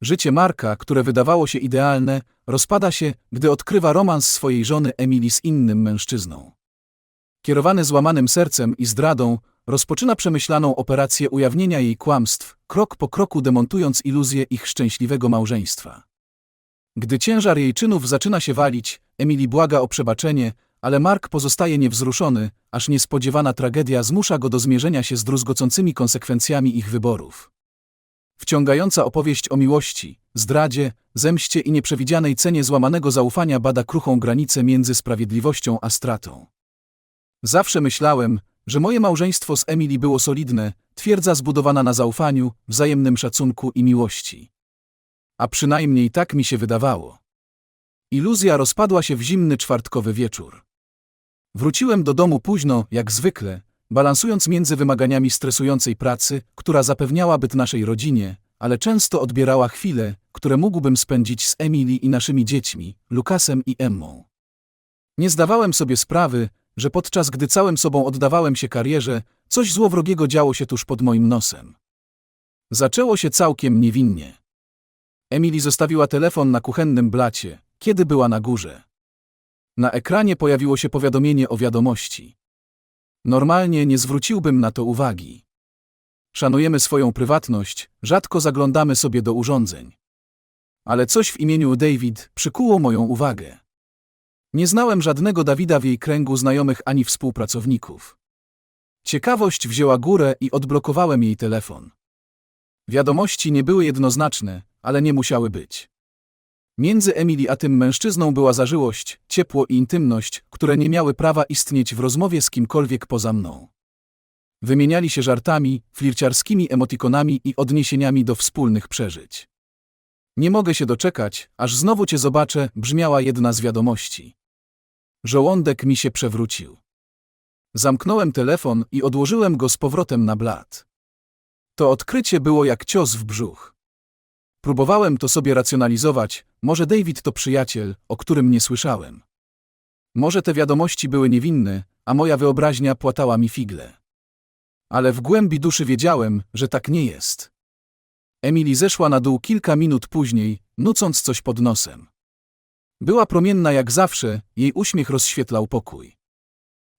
Życie Marka, które wydawało się idealne, rozpada się, gdy odkrywa romans swojej żony Emily z innym mężczyzną. Kierowany złamanym sercem i zdradą, rozpoczyna przemyślaną operację ujawnienia jej kłamstw, krok po kroku demontując iluzję ich szczęśliwego małżeństwa. Gdy ciężar jej czynów zaczyna się walić, Emily błaga o przebaczenie, ale Mark pozostaje niewzruszony, aż niespodziewana tragedia zmusza go do zmierzenia się z druzgocącymi konsekwencjami ich wyborów. Wciągająca opowieść o miłości, zdradzie, zemście i nieprzewidzianej cenie złamanego zaufania bada kruchą granicę między sprawiedliwością a stratą. Zawsze myślałem, że moje małżeństwo z Emily było solidne, twierdza zbudowana na zaufaniu, wzajemnym szacunku i miłości. A przynajmniej tak mi się wydawało. Iluzja rozpadła się w zimny czwartkowy wieczór. Wróciłem do domu późno, jak zwykle, balansując między wymaganiami stresującej pracy, która zapewniała byt naszej rodzinie, ale często odbierała chwile, które mógłbym spędzić z Emily i naszymi dziećmi, Lukasem i Emmą. Nie zdawałem sobie sprawy, że podczas gdy całym sobą oddawałem się karierze, coś złowrogiego działo się tuż pod moim nosem. Zaczęło się całkiem niewinnie. Emily zostawiła telefon na kuchennym blacie, kiedy była na górze. Na ekranie pojawiło się powiadomienie o wiadomości. Normalnie nie zwróciłbym na to uwagi. Szanujemy swoją prywatność, rzadko zaglądamy sobie do urządzeń. Ale coś w imieniu David przykuło moją uwagę. Nie znałem żadnego Dawida w jej kręgu znajomych ani współpracowników. Ciekawość wzięła górę i odblokowałem jej telefon. Wiadomości nie były jednoznaczne, ale nie musiały być. Między Emily a tym mężczyzną była zażyłość, ciepło i intymność, które nie miały prawa istnieć w rozmowie z kimkolwiek poza mną. Wymieniali się żartami, flirciarskimi emotikonami i odniesieniami do wspólnych przeżyć. Nie mogę się doczekać, aż znowu cię zobaczę, brzmiała jedna z wiadomości. Żołądek mi się przewrócił. Zamknąłem telefon i odłożyłem go z powrotem na blat. To odkrycie było jak cios w brzuch. Próbowałem to sobie racjonalizować, może David to przyjaciel, o którym nie słyszałem. Może te wiadomości były niewinne, a moja wyobraźnia płatała mi figle. Ale w głębi duszy wiedziałem, że tak nie jest. Emily zeszła na dół kilka minut później, nucąc coś pod nosem. Była promienna jak zawsze, jej uśmiech rozświetlał pokój.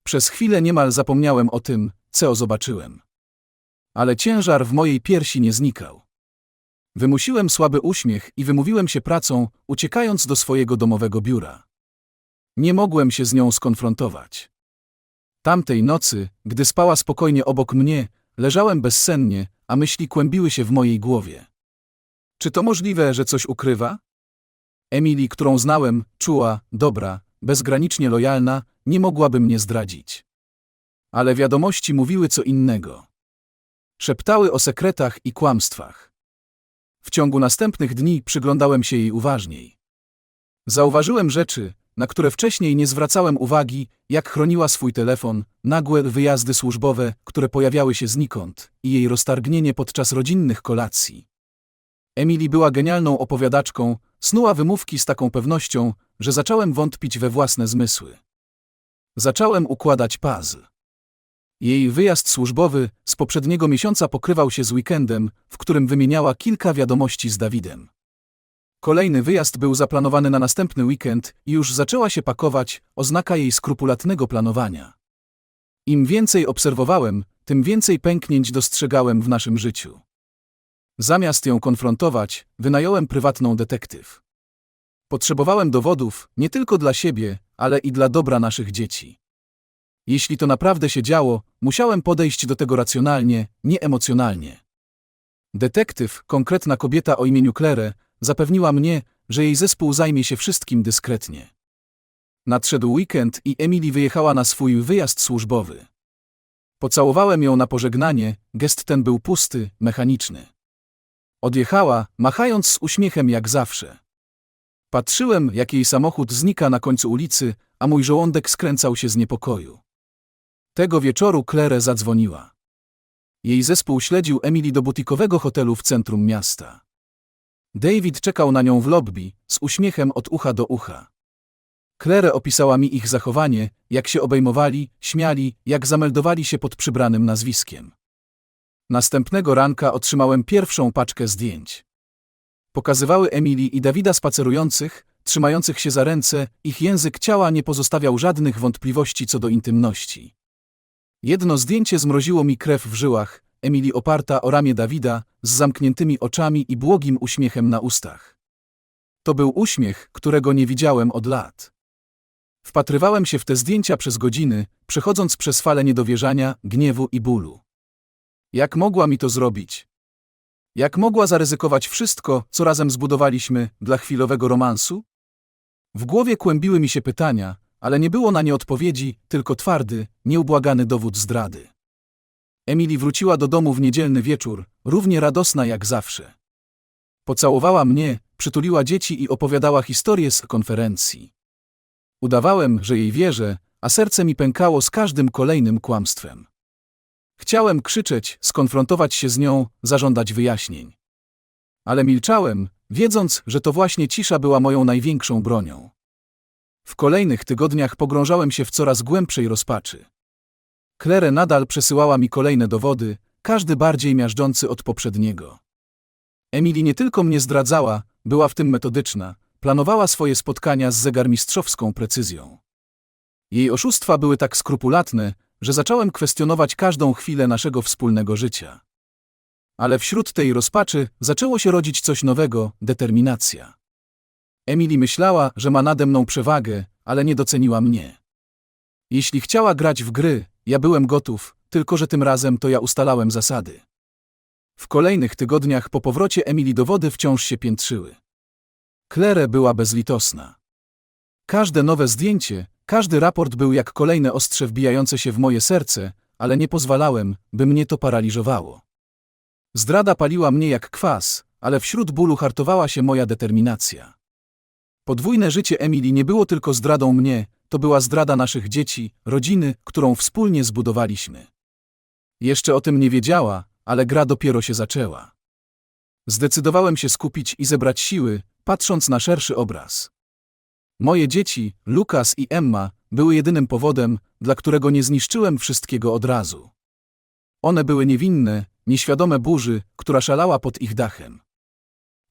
Przez chwilę niemal zapomniałem o tym, co zobaczyłem. Ale ciężar w mojej piersi nie znikał. Wymusiłem słaby uśmiech i wymówiłem się pracą, uciekając do swojego domowego biura. Nie mogłem się z nią skonfrontować. Tamtej nocy, gdy spała spokojnie obok mnie, leżałem bezsennie, a myśli kłębiły się w mojej głowie. Czy to możliwe, że coś ukrywa? Emily, którą znałem, czuła, dobra, bezgranicznie lojalna, nie mogłaby mnie zdradzić. Ale wiadomości mówiły co innego. Szeptały o sekretach i kłamstwach. W ciągu następnych dni przyglądałem się jej uważniej. Zauważyłem rzeczy, na które wcześniej nie zwracałem uwagi, jak chroniła swój telefon, nagłe wyjazdy służbowe, które pojawiały się znikąd, i jej roztargnienie podczas rodzinnych kolacji. Emily była genialną opowiadaczką, snuła wymówki z taką pewnością, że zacząłem wątpić we własne zmysły. Zacząłem układać puzzle. Jej wyjazd służbowy z poprzedniego miesiąca pokrywał się z weekendem, w którym wymieniała kilka wiadomości z Dawidem. Kolejny wyjazd był zaplanowany na następny weekend i już zaczęła się pakować, oznaka jej skrupulatnego planowania. Im więcej obserwowałem, tym więcej pęknięć dostrzegałem w naszym życiu. Zamiast ją konfrontować, wynająłem prywatną detektyw. Potrzebowałem dowodów nie tylko dla siebie, ale i dla dobra naszych dzieci. Jeśli to naprawdę się działo, musiałem podejść do tego racjonalnie, nie emocjonalnie. Detektyw, konkretna kobieta o imieniu Claire, zapewniła mnie, że jej zespół zajmie się wszystkim dyskretnie. Nadszedł weekend i Emily wyjechała na swój wyjazd służbowy. Pocałowałem ją na pożegnanie, gest ten był pusty, mechaniczny. Odjechała, machając z uśmiechem jak zawsze. Patrzyłem, jak jej samochód znika na końcu ulicy, a mój żołądek skręcał się z niepokoju. Tego wieczoru Claire zadzwoniła. Jej zespół śledził Emily do butikowego hotelu w centrum miasta. David czekał na nią w lobby, z uśmiechem od ucha do ucha. Claire opisała mi ich zachowanie, jak się obejmowali, śmiali, jak zameldowali się pod przybranym nazwiskiem. Następnego ranka otrzymałem pierwszą paczkę zdjęć. Pokazywały Emily i Dawida spacerujących, trzymających się za ręce, ich język ciała nie pozostawiał żadnych wątpliwości co do intymności. Jedno zdjęcie zmroziło mi krew w żyłach, Emily oparta o ramię Dawida, z zamkniętymi oczami i błogim uśmiechem na ustach. To był uśmiech, którego nie widziałem od lat. Wpatrywałem się w te zdjęcia przez godziny, przechodząc przez fale niedowierzania, gniewu i bólu. Jak mogła mi to zrobić? Jak mogła zaryzykować wszystko, co razem zbudowaliśmy, dla chwilowego romansu? W głowie kłębiły mi się pytania, ale nie było na nie odpowiedzi, tylko twardy, nieubłagany dowód zdrady. Emily wróciła do domu w niedzielny wieczór, równie radosna jak zawsze. Pocałowała mnie, przytuliła dzieci i opowiadała historię z konferencji. Udawałem, że jej wierzę, a serce mi pękało z każdym kolejnym kłamstwem. Chciałem krzyczeć, skonfrontować się z nią, zażądać wyjaśnień. Ale milczałem, wiedząc, że to właśnie cisza była moją największą bronią. W kolejnych tygodniach pogrążałem się w coraz głębszej rozpaczy. Claire nadal przesyłała mi kolejne dowody, każdy bardziej miażdżący od poprzedniego. Emily nie tylko mnie zdradzała, była w tym metodyczna, planowała swoje spotkania z zegarmistrzowską precyzją. Jej oszustwa były tak skrupulatne, że zacząłem kwestionować każdą chwilę naszego wspólnego życia. Ale wśród tej rozpaczy zaczęło się rodzić coś nowego determinacja. Emily myślała, że ma nade mną przewagę, ale nie doceniła mnie. Jeśli chciała grać w gry, ja byłem gotów, tylko że tym razem to ja ustalałem zasady. W kolejnych tygodniach po powrocie Emily dowody wciąż się piętrzyły. Claire była bezlitosna. Każde nowe zdjęcie, każdy raport był jak kolejne ostrze wbijające się w moje serce, ale nie pozwalałem, by mnie to paraliżowało. Zdrada paliła mnie jak kwas, ale wśród bólu hartowała się moja determinacja. Podwójne życie Emily nie było tylko zdradą mnie, to była zdrada naszych dzieci, rodziny, którą wspólnie zbudowaliśmy. Jeszcze o tym nie wiedziała, ale gra dopiero się zaczęła. Zdecydowałem się skupić i zebrać siły, patrząc na szerszy obraz. Moje dzieci, Lukas i Emma, były jedynym powodem, dla którego nie zniszczyłem wszystkiego od razu. One były niewinne, nieświadome burzy, która szalała pod ich dachem.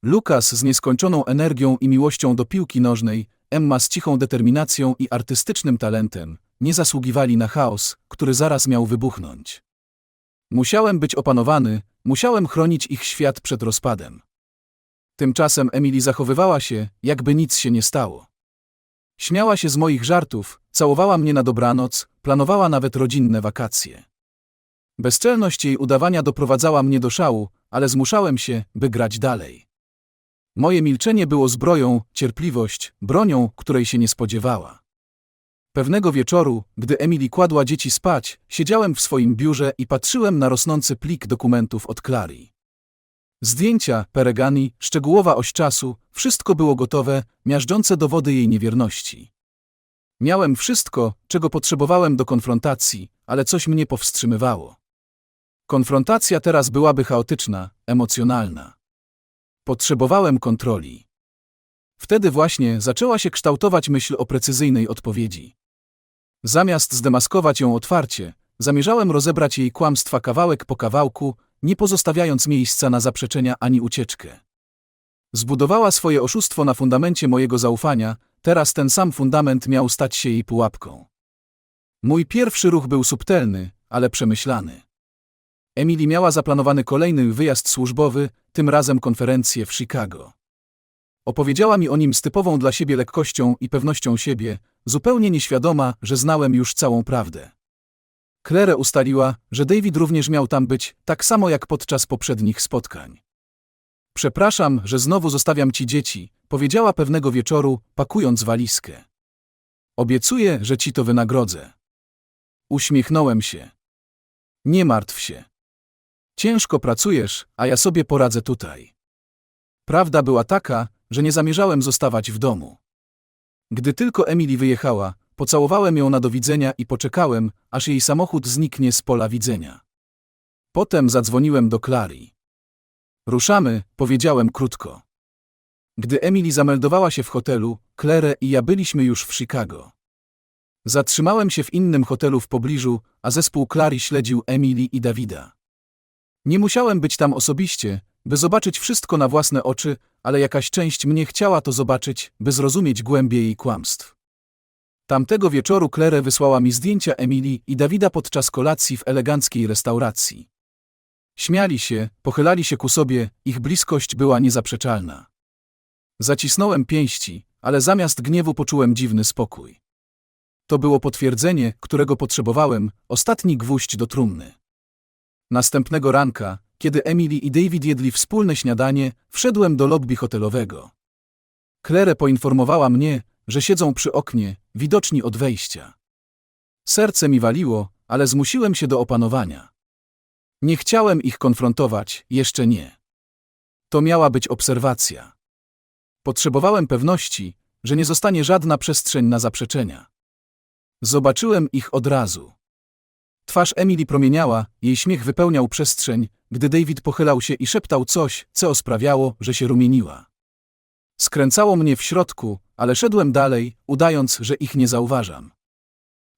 Lukas z nieskończoną energią i miłością do piłki nożnej, Emma z cichą determinacją i artystycznym talentem, nie zasługiwali na chaos, który zaraz miał wybuchnąć. Musiałem być opanowany, musiałem chronić ich świat przed rozpadem. Tymczasem Emily zachowywała się, jakby nic się nie stało. Śmiała się z moich żartów, całowała mnie na dobranoc, planowała nawet rodzinne wakacje. Bezczelność jej udawania doprowadzała mnie do szału, ale zmuszałem się, by grać dalej. Moje milczenie było zbroją, cierpliwość, bronią, której się nie spodziewała. Pewnego wieczoru, gdy Emily kładła dzieci spać, siedziałem w swoim biurze i patrzyłem na rosnący plik dokumentów od Clary. Zdjęcia, peregani, szczegółowa oś czasu, wszystko było gotowe, miażdżące dowody jej niewierności. Miałem wszystko, czego potrzebowałem do konfrontacji, ale coś mnie powstrzymywało. Konfrontacja teraz byłaby chaotyczna, emocjonalna. Potrzebowałem kontroli. Wtedy właśnie zaczęła się kształtować myśl o precyzyjnej odpowiedzi. Zamiast zdemaskować ją otwarcie, zamierzałem rozebrać jej kłamstwa kawałek po kawałku, nie pozostawiając miejsca na zaprzeczenia ani ucieczkę. Zbudowała swoje oszustwo na fundamencie mojego zaufania, teraz ten sam fundament miał stać się jej pułapką. Mój pierwszy ruch był subtelny, ale przemyślany. Emily miała zaplanowany kolejny wyjazd służbowy, tym razem konferencję w Chicago. Opowiedziała mi o nim z typową dla siebie lekkością i pewnością siebie, zupełnie nieświadoma, że znałem już całą prawdę. Claire ustaliła, że David również miał tam być, tak samo jak podczas poprzednich spotkań. Przepraszam, że znowu zostawiam ci dzieci, powiedziała pewnego wieczoru, pakując walizkę. Obiecuję, że ci to wynagrodzę. Uśmiechnąłem się. Nie martw się. Ciężko pracujesz, a ja sobie poradzę tutaj. Prawda była taka, że nie zamierzałem zostawać w domu. Gdy tylko Emily wyjechała, pocałowałem ją na do widzenia i poczekałem, aż jej samochód zniknie z pola widzenia. Potem zadzwoniłem do Clary. Ruszamy, powiedziałem krótko. Gdy Emily zameldowała się w hotelu, Claire i ja byliśmy już w Chicago. Zatrzymałem się w innym hotelu w pobliżu, a zespół Clary śledził Emily i Davida. Nie musiałem być tam osobiście, by zobaczyć wszystko na własne oczy, ale jakaś część mnie chciała to zobaczyć, by zrozumieć głębię jej kłamstw. Tamtego wieczoru Claire wysłała mi zdjęcia Emilii i Dawida podczas kolacji w eleganckiej restauracji. Śmiali się, pochylali się ku sobie, ich bliskość była niezaprzeczalna. Zacisnąłem pięści, ale zamiast gniewu poczułem dziwny spokój. To było potwierdzenie, którego potrzebowałem, ostatni gwóźdź do trumny. Następnego ranka, kiedy Emily i David jedli wspólne śniadanie, wszedłem do lobby hotelowego. Claire poinformowała mnie, że siedzą przy oknie, widoczni od wejścia. Serce mi waliło, ale zmusiłem się do opanowania. Nie chciałem ich konfrontować, jeszcze nie. To miała być obserwacja. Potrzebowałem pewności, że nie zostanie żadna przestrzeń na zaprzeczenia. Zobaczyłem ich od razu. Twarz Emily promieniała, jej śmiech wypełniał przestrzeń, gdy David pochylał się i szeptał coś, co sprawiało, że się rumieniła. Skręcało mnie w środku, ale szedłem dalej, udając, że ich nie zauważam.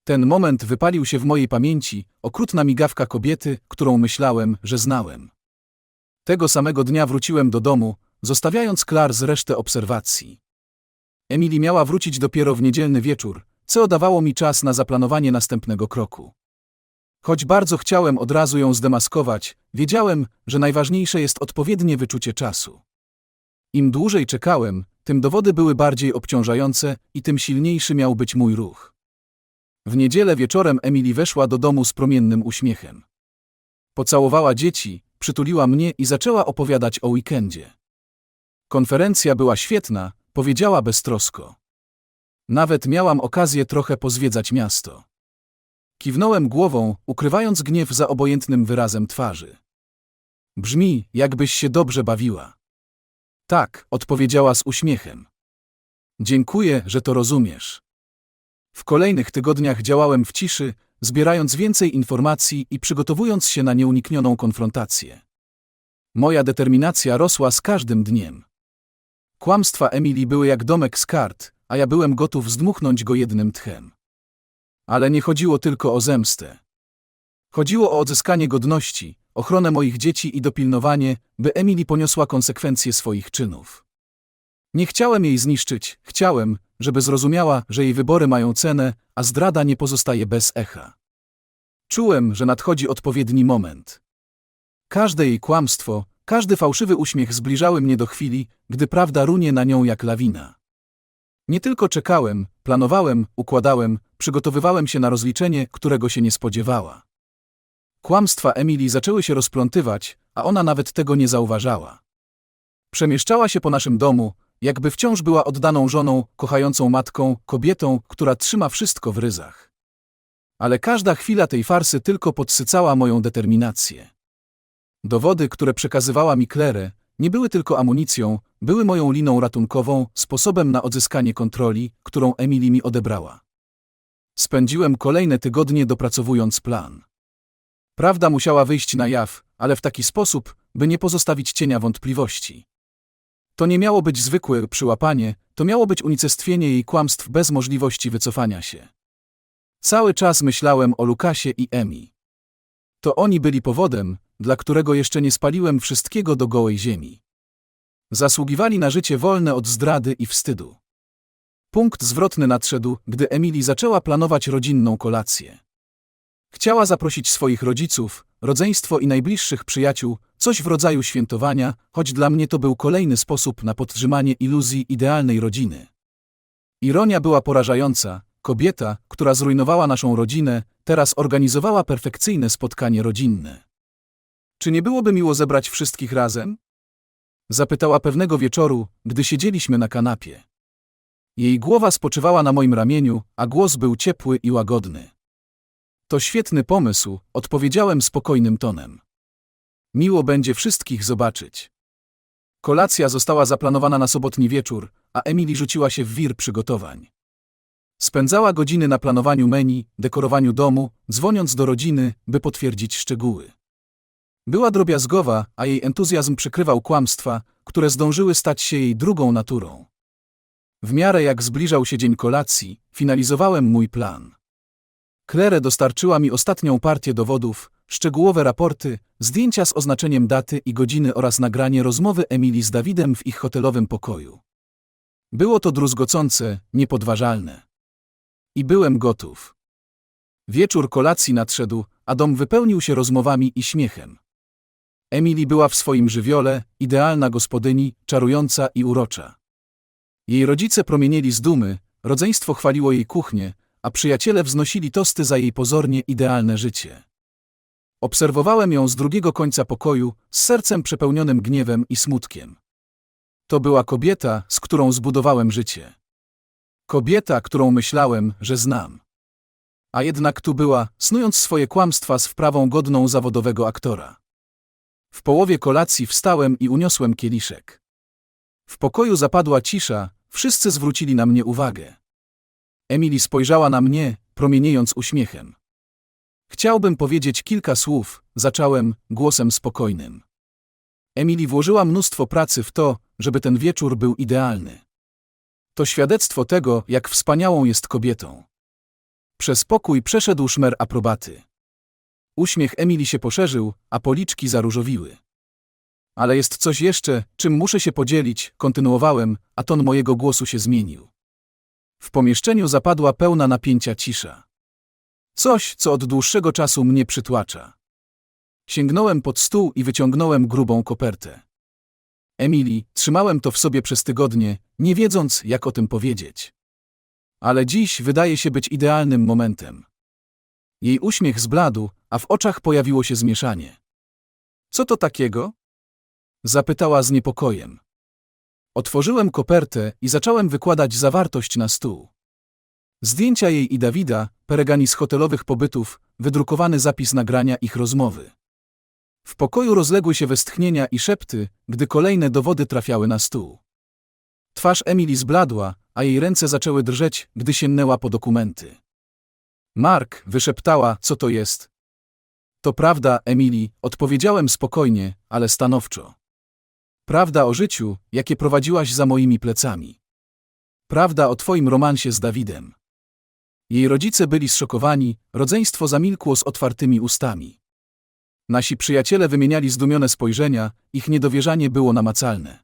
Ten moment wypalił się w mojej pamięci, okrutna migawka kobiety, którą myślałem, że znałem. Tego samego dnia wróciłem do domu, zostawiając Klar z resztę obserwacji. Emily miała wrócić dopiero w niedzielny wieczór, co dawało mi czas na zaplanowanie następnego kroku. Choć bardzo chciałem od razu ją zdemaskować, wiedziałem, że najważniejsze jest odpowiednie wyczucie czasu. Im dłużej czekałem, tym dowody były bardziej obciążające i tym silniejszy miał być mój ruch. W niedzielę wieczorem Emily weszła do domu z promiennym uśmiechem. Pocałowała dzieci, przytuliła mnie i zaczęła opowiadać o weekendzie. Konferencja była świetna, powiedziała beztrosko. Nawet miałam okazję trochę pozwiedzać miasto. Kiwnąłem głową, ukrywając gniew za obojętnym wyrazem twarzy. Brzmi, jakbyś się dobrze bawiła. Tak, odpowiedziała z uśmiechem. Dziękuję, że to rozumiesz. W kolejnych tygodniach działałem w ciszy, zbierając więcej informacji i przygotowując się na nieuniknioną konfrontację. Moja determinacja rosła z każdym dniem. Kłamstwa Emily były jak domek z kart, a ja byłem gotów zdmuchnąć go jednym tchem. Ale nie chodziło tylko o zemstę. Chodziło o odzyskanie godności, ochronę moich dzieci i dopilnowanie, by Emily poniosła konsekwencje swoich czynów. Nie chciałem jej zniszczyć, chciałem, żeby zrozumiała, że jej wybory mają cenę, a zdrada nie pozostaje bez echa. Czułem, że nadchodzi odpowiedni moment. Każde jej kłamstwo, każdy fałszywy uśmiech zbliżały mnie do chwili, gdy prawda runie na nią jak lawina. Nie tylko czekałem, planowałem, układałem, przygotowywałem się na rozliczenie, którego się nie spodziewała. Kłamstwa Emily zaczęły się rozplątywać, a ona nawet tego nie zauważała. Przemieszczała się po naszym domu, jakby wciąż była oddaną żoną, kochającą matką, kobietą, która trzyma wszystko w ryzach. Ale każda chwila tej farsy tylko podsycała moją determinację. Dowody, które przekazywała mi Claire, nie były tylko amunicją, były moją liną ratunkową, sposobem na odzyskanie kontroli, którą Emily mi odebrała. Spędziłem kolejne tygodnie dopracowując plan. Prawda musiała wyjść na jaw, ale w taki sposób, by nie pozostawić cienia wątpliwości. To nie miało być zwykłe przyłapanie, to miało być unicestwienie jej kłamstw bez możliwości wycofania się. Cały czas myślałem o Lukasie i Emi. To oni byli powodem, dla którego jeszcze nie spaliłem wszystkiego do gołej ziemi. Zasługiwali na życie wolne od zdrady i wstydu. Punkt zwrotny nadszedł, gdy Emily zaczęła planować rodzinną kolację. Chciała zaprosić swoich rodziców, rodzeństwo i najbliższych przyjaciół, coś w rodzaju świętowania, choć dla mnie to był kolejny sposób na podtrzymanie iluzji idealnej rodziny. Ironia była porażająca. Kobieta, która zrujnowała naszą rodzinę, teraz organizowała perfekcyjne spotkanie rodzinne. Czy nie byłoby miło zebrać wszystkich razem? Zapytała pewnego wieczoru, gdy siedzieliśmy na kanapie. Jej głowa spoczywała na moim ramieniu, a głos był ciepły i łagodny. To świetny pomysł, odpowiedziałem spokojnym tonem. Miło będzie wszystkich zobaczyć. Kolacja została zaplanowana na sobotni wieczór, a Emily rzuciła się w wir przygotowań. Spędzała godziny na planowaniu menu, dekorowaniu domu, dzwoniąc do rodziny, by potwierdzić szczegóły. Była drobiazgowa, a jej entuzjazm przykrywał kłamstwa, które zdążyły stać się jej drugą naturą. W miarę jak zbliżał się dzień kolacji, finalizowałem mój plan. Claire dostarczyła mi ostatnią partię dowodów, szczegółowe raporty, zdjęcia z oznaczeniem daty i godziny oraz nagranie rozmowy Emilii z Dawidem w ich hotelowym pokoju. Było to druzgocące, niepodważalne. I byłem gotów. Wieczór kolacji nadszedł, a dom wypełnił się rozmowami i śmiechem. Emily była w swoim żywiole, idealna gospodyni, czarująca i urocza. Jej rodzice promienieli z dumy, rodzeństwo chwaliło jej kuchnię, a przyjaciele wznosili tosty za jej pozornie idealne życie. Obserwowałem ją z drugiego końca pokoju, z sercem przepełnionym gniewem i smutkiem. To była kobieta, z którą zbudowałem życie. Kobieta, którą myślałem, że znam. A jednak tu była, snując swoje kłamstwa z wprawą godną zawodowego aktora. W połowie kolacji wstałem i uniosłem kieliszek. W pokoju zapadła cisza, wszyscy zwrócili na mnie uwagę. Emily spojrzała na mnie, promieniejąc uśmiechem. Chciałbym powiedzieć kilka słów, zacząłem głosem spokojnym. Emily włożyła mnóstwo pracy w to, żeby ten wieczór był idealny. To świadectwo tego, jak wspaniałą jest kobietą. Przez pokój przeszedł szmer aprobaty. Uśmiech Emily się poszerzył, a policzki zaróżowiły. Ale jest coś jeszcze, czym muszę się podzielić, kontynuowałem, a ton mojego głosu się zmienił. W pomieszczeniu zapadła pełna napięcia cisza. Coś, co od dłuższego czasu mnie przytłacza. Sięgnąłem pod stół i wyciągnąłem grubą kopertę. Emily, trzymałem to w sobie przez tygodnie, nie wiedząc, jak o tym powiedzieć. Ale dziś wydaje się być idealnym momentem. Jej uśmiech zbladł, a w oczach pojawiło się zmieszanie. Co to takiego? Zapytała z niepokojem. Otworzyłem kopertę i zacząłem wykładać zawartość na stół. Zdjęcia jej i Dawida, peregani z hotelowych pobytów, wydrukowany zapis nagrania ich rozmowy. W pokoju rozległy się westchnienia i szepty, gdy kolejne dowody trafiały na stół. Twarz Emily zbladła, a jej ręce zaczęły drżeć, gdy sięgnęła po dokumenty. Mark wyszeptała, co to jest. To prawda, Emily, odpowiedziałem spokojnie, ale stanowczo. Prawda o życiu, jakie prowadziłaś za moimi plecami. Prawda o twoim romansie z Dawidem. Jej rodzice byli zszokowani, rodzeństwo zamilkło z otwartymi ustami. Nasi przyjaciele wymieniali zdumione spojrzenia, ich niedowierzanie było namacalne.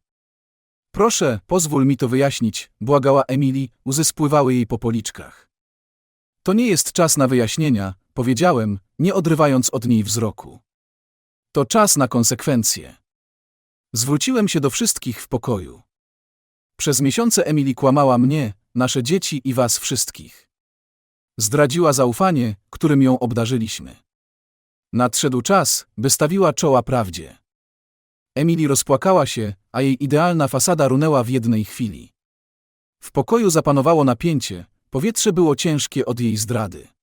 Proszę, pozwól mi to wyjaśnić, błagała Emily, łzy spływały jej po policzkach. To nie jest czas na wyjaśnienia, powiedziałem, nie odrywając od niej wzroku. To czas na konsekwencje. Zwróciłem się do wszystkich w pokoju. Przez miesiące Emily kłamała mnie, nasze dzieci i was wszystkich. Zdradziła zaufanie, którym ją obdarzyliśmy. Nadszedł czas, by stawiła czoła prawdzie. Emily rozpłakała się, a jej idealna fasada runęła w jednej chwili. W pokoju zapanowało napięcie, powietrze było ciężkie od jej zdrady.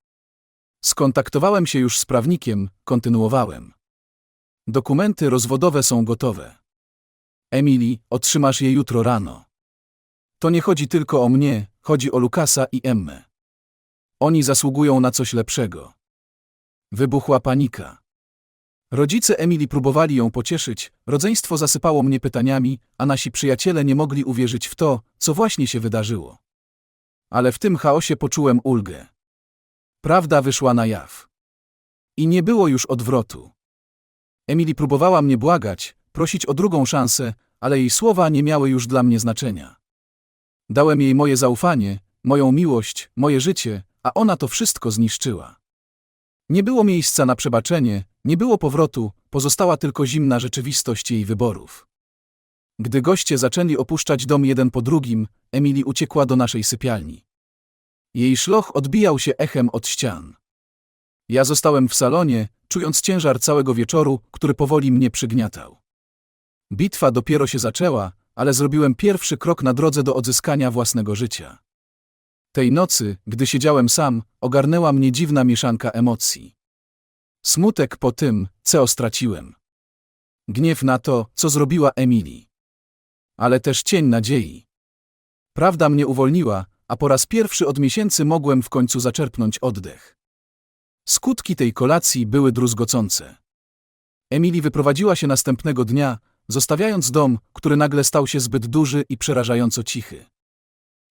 Skontaktowałem się już z prawnikiem, kontynuowałem. Dokumenty rozwodowe są gotowe. Emily, otrzymasz je jutro rano. To nie chodzi tylko o mnie, chodzi o Lukasa i Emmę. Oni zasługują na coś lepszego. Wybuchła panika. Rodzice Emily próbowali ją pocieszyć, rodzeństwo zasypało mnie pytaniami, a nasi przyjaciele nie mogli uwierzyć w to, co właśnie się wydarzyło. Ale w tym chaosie poczułem ulgę. Prawda wyszła na jaw. I nie było już odwrotu. Emily próbowała mnie błagać, prosić o drugą szansę, ale jej słowa nie miały już dla mnie znaczenia. Dałem jej moje zaufanie, moją miłość, moje życie, a ona to wszystko zniszczyła. Nie było miejsca na przebaczenie, nie było powrotu, pozostała tylko zimna rzeczywistość jej wyborów. Gdy goście zaczęli opuszczać dom jeden po drugim, Emily uciekła do naszej sypialni. Jej szloch odbijał się echem od ścian. Ja zostałem w salonie, czując ciężar całego wieczoru, który powoli mnie przygniatał. Bitwa dopiero się zaczęła, ale zrobiłem pierwszy krok na drodze do odzyskania własnego życia. Tej nocy, gdy siedziałem sam, ogarnęła mnie dziwna mieszanka emocji. Smutek po tym, co straciłem. Gniew na to, co zrobiła Emily. Ale też cień nadziei. Prawda mnie uwolniła, a po raz pierwszy od miesięcy mogłem w końcu zaczerpnąć oddech. Skutki tej kolacji były druzgocące. Emily wyprowadziła się następnego dnia, zostawiając dom, który nagle stał się zbyt duży i przerażająco cichy.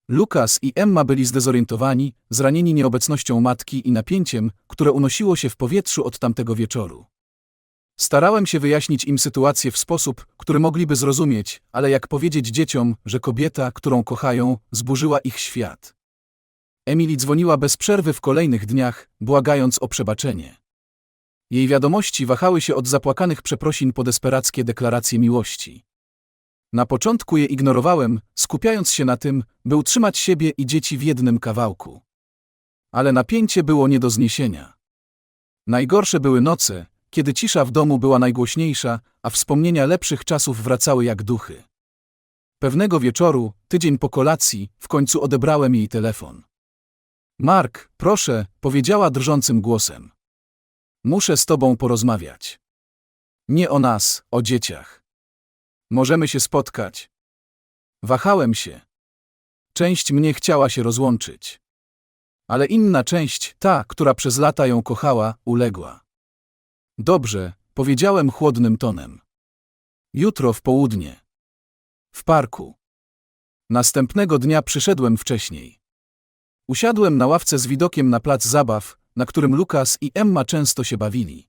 Lukas i Emma byli zdezorientowani, zranieni nieobecnością matki i napięciem, które unosiło się w powietrzu od tamtego wieczoru. Starałem się wyjaśnić im sytuację w sposób, który mogliby zrozumieć, ale jak powiedzieć dzieciom, że kobieta, którą kochają, zburzyła ich świat. Emily dzwoniła bez przerwy w kolejnych dniach, błagając o przebaczenie. Jej wiadomości wahały się od zapłakanych przeprosin po desperackie deklaracje miłości. Na początku je ignorowałem, skupiając się na tym, by utrzymać siebie i dzieci w jednym kawałku. Ale napięcie było nie do zniesienia. Najgorsze były noce, kiedy cisza w domu była najgłośniejsza, a wspomnienia lepszych czasów wracały jak duchy. Pewnego wieczoru, tydzień po kolacji, w końcu odebrałem jej telefon. Mark, proszę, powiedziała drżącym głosem. Muszę z tobą porozmawiać. Nie o nas, o dzieciach. Możemy się spotkać. Wahałem się. Część mnie chciała się rozłączyć. Ale inna część, ta, która przez lata ją kochała, uległa. Dobrze, powiedziałem chłodnym tonem. Jutro w południe. W parku. Następnego dnia przyszedłem wcześniej. Usiadłem na ławce z widokiem na plac zabaw, na którym Lukas i Emma często się bawili.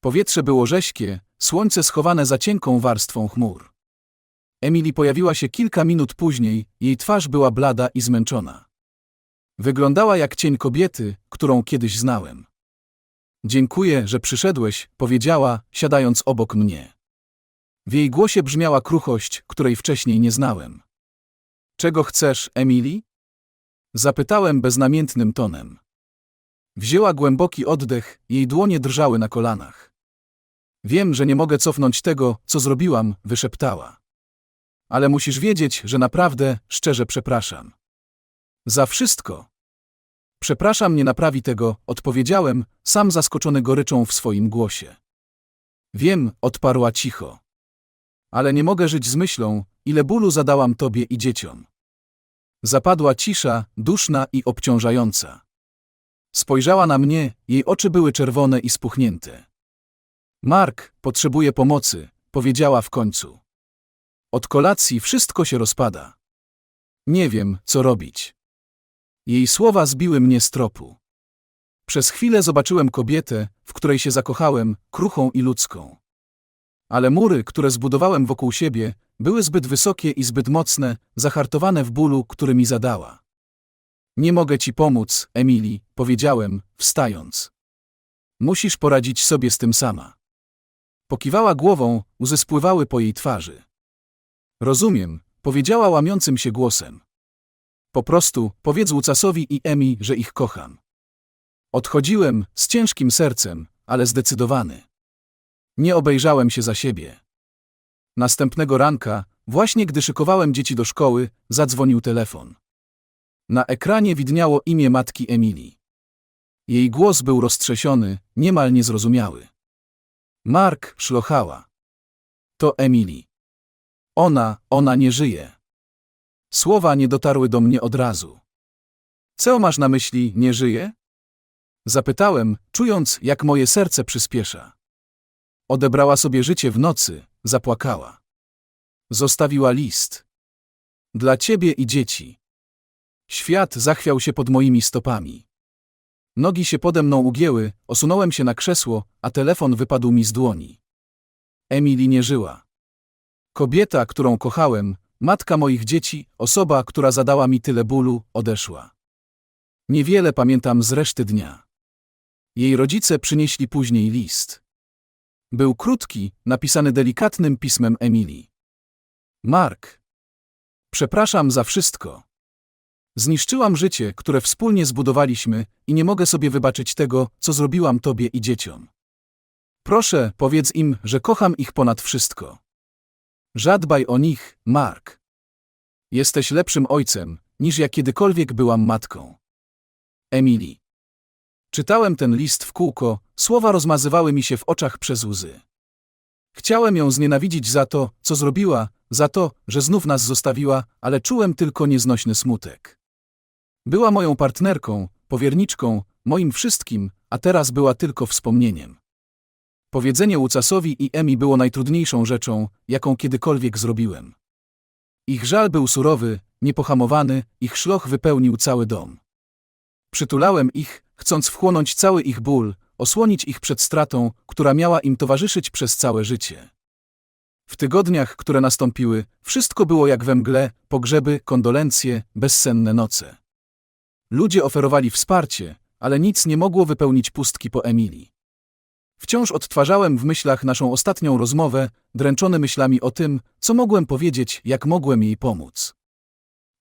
Powietrze było rześkie, słońce schowane za cienką warstwą chmur. Emily pojawiła się kilka minut później, jej twarz była blada i zmęczona. Wyglądała jak cień kobiety, którą kiedyś znałem. Dziękuję, że przyszedłeś, powiedziała, siadając obok mnie. W jej głosie brzmiała kruchość, której wcześniej nie znałem. Czego chcesz, Emily? Zapytałem beznamiętnym tonem. Wzięła głęboki oddech, jej dłonie drżały na kolanach. Wiem, że nie mogę cofnąć tego, co zrobiłam, wyszeptała. Ale musisz wiedzieć, że naprawdę, szczerze przepraszam. Za wszystko. Przepraszam, nie naprawi tego, odpowiedziałem, sam zaskoczony goryczą w swoim głosie. Wiem, odparła cicho. Ale nie mogę żyć z myślą, ile bólu zadałam tobie i dzieciom. Zapadła cisza, duszna i obciążająca. Spojrzała na mnie, jej oczy były czerwone i spuchnięte. Mark, potrzebuje pomocy, powiedziała w końcu. Od kolacji wszystko się rozpada. Nie wiem, co robić. Jej słowa zbiły mnie z tropu. Przez chwilę zobaczyłem kobietę, w której się zakochałem, kruchą i ludzką. Ale mury, które zbudowałem wokół siebie, były zbyt wysokie i zbyt mocne, zahartowane w bólu, który mi zadała. Nie mogę ci pomóc, Emily, powiedziałem, wstając. Musisz poradzić sobie z tym sama. Pokiwała głową, łzy spływały po jej twarzy. Rozumiem, powiedziała łamiącym się głosem. Po prostu powiedz Łucasowi i Emi, że ich kocham. Odchodziłem z ciężkim sercem, ale zdecydowany. Nie obejrzałem się za siebie. Następnego ranka, właśnie gdy szykowałem dzieci do szkoły, zadzwonił telefon. Na ekranie widniało imię matki Emilii. Jej głos był roztrzesiony, niemal niezrozumiały. Mark szlochała. To Emilii. Ona, ona nie żyje. Słowa nie dotarły do mnie od razu. Co masz na myśli, nie żyje? Zapytałem, czując, jak moje serce przyspiesza. Odebrała sobie życie w nocy, zapłakała. Zostawiła list. Dla ciebie i dzieci. Świat zachwiał się pod moimi stopami. Nogi się pode mną ugięły, osunąłem się na krzesło, a telefon wypadł mi z dłoni. Emily nie żyła. Kobieta, którą kochałem, matka moich dzieci, osoba, która zadała mi tyle bólu, odeszła. Niewiele pamiętam z reszty dnia. Jej rodzice przynieśli później list. Był krótki, napisany delikatnym pismem Emilii. Mark. Przepraszam za wszystko. Zniszczyłam życie, które wspólnie zbudowaliśmy i nie mogę sobie wybaczyć tego, co zrobiłam tobie i dzieciom. Proszę, powiedz im, że kocham ich ponad wszystko. Żadbaj o nich, Mark. Jesteś lepszym ojcem, niż ja kiedykolwiek byłam matką. Emily. Czytałem ten list w kółko, słowa rozmazywały mi się w oczach przez łzy. Chciałem ją znienawidzić za to, co zrobiła, za to, że znów nas zostawiła, ale czułem tylko nieznośny smutek. Była moją partnerką, powierniczką, moim wszystkim, a teraz była tylko wspomnieniem. Powiedzenie Łucasowi i Emi było najtrudniejszą rzeczą, jaką kiedykolwiek zrobiłem. Ich żal był surowy, niepohamowany, ich szloch wypełnił cały dom. Przytulałem ich, chcąc wchłonąć cały ich ból, osłonić ich przed stratą, która miała im towarzyszyć przez całe życie. W tygodniach, które nastąpiły, wszystko było jak we mgle, pogrzeby, kondolencje, bezsenne noce. Ludzie oferowali wsparcie, ale nic nie mogło wypełnić pustki po Emilii. Wciąż odtwarzałem w myślach naszą ostatnią rozmowę, dręczony myślami o tym, co mogłem powiedzieć, jak mogłem jej pomóc.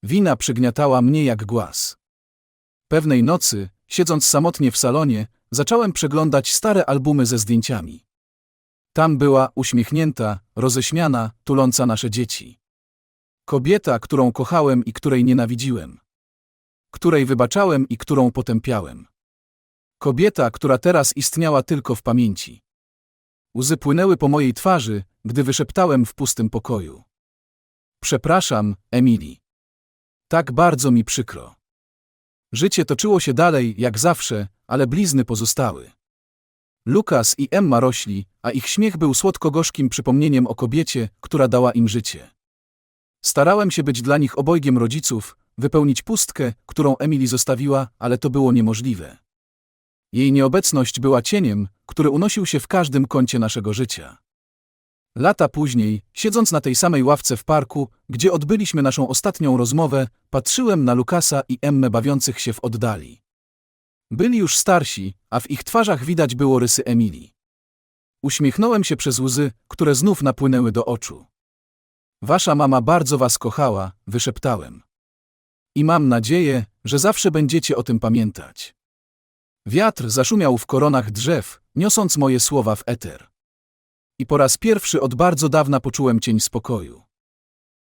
Wina przygniatała mnie jak głaz. Pewnej nocy, siedząc samotnie w salonie, zacząłem przeglądać stare albumy ze zdjęciami. Tam była uśmiechnięta, roześmiana, tuląca nasze dzieci. Kobieta, którą kochałem i której nienawidziłem. Której wybaczałem i którą potępiałem. Kobieta, która teraz istniała tylko w pamięci. Łzy płynęły po mojej twarzy, gdy wyszeptałem w pustym pokoju. Przepraszam, Emily. Tak bardzo mi przykro. Życie toczyło się dalej, jak zawsze, ale blizny pozostały. Lukas i Emma rośli, a ich śmiech był słodko-gorzkim przypomnieniem o kobiecie, która dała im życie. Starałem się być dla nich obojgiem rodziców, wypełnić pustkę, którą Emily zostawiła, ale to było niemożliwe. Jej nieobecność była cieniem, który unosił się w każdym kącie naszego życia. Lata później, siedząc na tej samej ławce w parku, gdzie odbyliśmy naszą ostatnią rozmowę, patrzyłem na Lukasa i Emmę bawiących się w oddali. Byli już starsi, a w ich twarzach widać było rysy Emilii. Uśmiechnąłem się przez łzy, które znów napłynęły do oczu. Wasza mama bardzo was kochała, wyszeptałem. I mam nadzieję, że zawsze będziecie o tym pamiętać. Wiatr zaszumiał w koronach drzew, niosąc moje słowa w eter. I po raz pierwszy od bardzo dawna poczułem cień spokoju.